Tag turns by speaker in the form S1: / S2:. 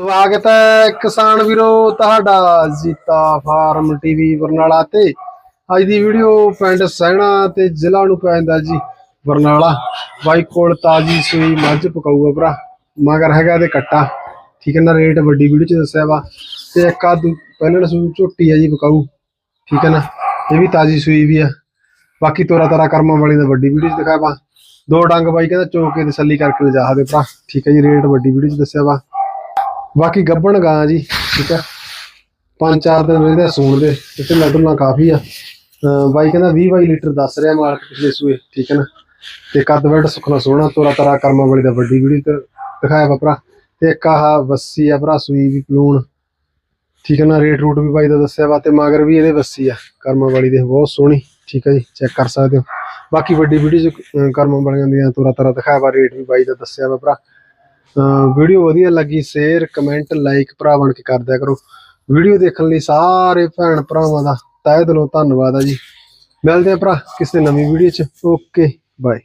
S1: ਸਵਾਗਤ ਹੈ ਕਿਸਾਨ ਵੀਰੋ, ਤੁਹਾਡਾ ਜੀਤਾ ਫਾਰਮ ਟੀਵੀ ਬਰਨਾਲਾ ਤੇ। ਅੱਜ ਦੀ ਵੀਡੀਓ ਪਿੰਡ ਸਹਿਣਾ ਤੇ ਜ਼ਿਲ੍ਹਾ ਨੂੰ ਪੈਂਦਾ ਜੀ, ਬਰਨਾਲਾ। ਬਾਈ ਕੋਲ ਤਾਜੀ ਸੂਈ ਮੱਝ ਪਕਾਊਗਾ ਭਰਾ। ਮਗਰ ਹੈਗਾ ਤੇ ਕੱਟਾ। ਠੀਕ ਹੈ ਨਾ, ਰੇਟ ਵੱਡੀ ਵੀਡੀਓ ਚ ਦੱਸਿਆ ਵਾ। ਤੇ ਇੱਕ ਆ ਦੂ- ਪਹਿਲਣ ਸੂਈ ਝੋਟੀ ਆ ਜੀ ਪਕਾਊ। ਠੀਕ ਹੈ ਨਾ, ਇਹ ਵੀ ਤਾਜੀ ਸੂਈ ਵੀ ਆ। ਬਾਕੀ ਤੋਰਾ ਤਾਰਾ ਕਰਮਾਂ ਵਾਲੀ ਦਾ ਵੱਡੀ ਵੀਡੀਓ ਚ ਦਿਖਾਇਆ ਵਾ। ਦੋ ਡੰਗ ਬਾਈ ਕਹਿੰਦਾ ਚੋਕ ਕੇ ਤਸੱਲੀ ਕਰਕੇ ਲਿਜਾ ਸਕਦੇ ਭਰਾ। ਠੀਕ ਹੈ ਜੀ, ਰੇਟ ਵੱਡੀ ਵੀਡੀਓ ਚ ਦੱਸਿਆ ਵਾ। ਬਾਕੀ ਗੱਬਣ ਗਾਂ ਜੀ, ਠੀਕ ਆ। ਪੰਜ ਚਾਰ ਦਿਨ ਰਹਿੰਦੇ ਸੂਣ ਦੇ ਤੇ ਲੱਡੂਆਂ ਕਾਫੀ ਆ। ਬਾਈ ਕਹਿੰਦਾ 20 22 ਲੀਟਰ ਦੱਸ ਰਿਹਾ ਮਾਲਕ ਪਿਛਲੇ ਸੂਏ, ਠੀਕ ਹੈ ਨਾ। ਤੇ ਕੱਦ ਵੱਡ ਸੁਖਣਾ ਸੋਹਣਾ, ਤੋਰਾ ਤਰਾ ਕਰਮਾ ਵਾਲੀ ਦਾ ਵੱਡੀ ਵੀਡੀਓ ਤੇ ਦਿਖਾਇਆ ਵਾ ਭਰਾ। ਤੇ ਇੱਕ ਆਹ ਵੱਸੀ ਆ ਭਰਾ, ਸੂਈ ਵੀ ਪਲੂਣ। ਠੀਕ ਹੈ ਨਾ, ਰੇਟ ਰੂਟ ਵੀ ਬਾਈ ਦਾ ਦੱਸਿਆ ਵਾ ਤੇ ਮਗਰ ਵੀ ਇਹਦੇ ਵੱਸੀ ਆ, ਕਰਮਾ ਵਾਲੀ ਦੇ, ਬਹੁਤ ਸੋਹਣੀ, ਠੀਕ ਹੈ ਜੀ, ਚੈੱਕ ਕਰ ਸਕਦੇ ਹੋ। ਬਾਕੀ ਵੱਡੀ ਵੀਡੀਓ ਚ, ਅਹ ਕਰਮਾਂ ਵਾਲੀਆਂ ਦੀਆਂ ਤੋਰਾ ਤਰਾ ਦਿਖਾਇਆ ਵਾ, ਰੇਟ ਵੀ ਬਾਈ ਦਾ ਦੱਸਿਆ ਵਾ ਭਰਾ। ਵੀਡੀਓ ਵਧੀਆ ਲੱਗੀ ਸ਼ੇਅਰ ਕਮੈਂਟ ਲਾਈਕ ਭਰਾ ਬਣ ਕੇ ਕਰ ਦਿਆ ਕਰੋ। ਵੀਡੀਓ ਦੇਖਣ ਲਈ ਸਾਰੇ ਭੈਣ ਭਰਾਵਾਂ ਦਾ ਤਹਿ ਦਿਲੋਂ ਧੰਨਵਾਦ ਆ ਜੀ। ਮਿਲਦੇ ਆ ਭਰਾ ਕਿਸੇ ਨਵੀਂ ਵੀਡੀਓ ਚ। Okay bye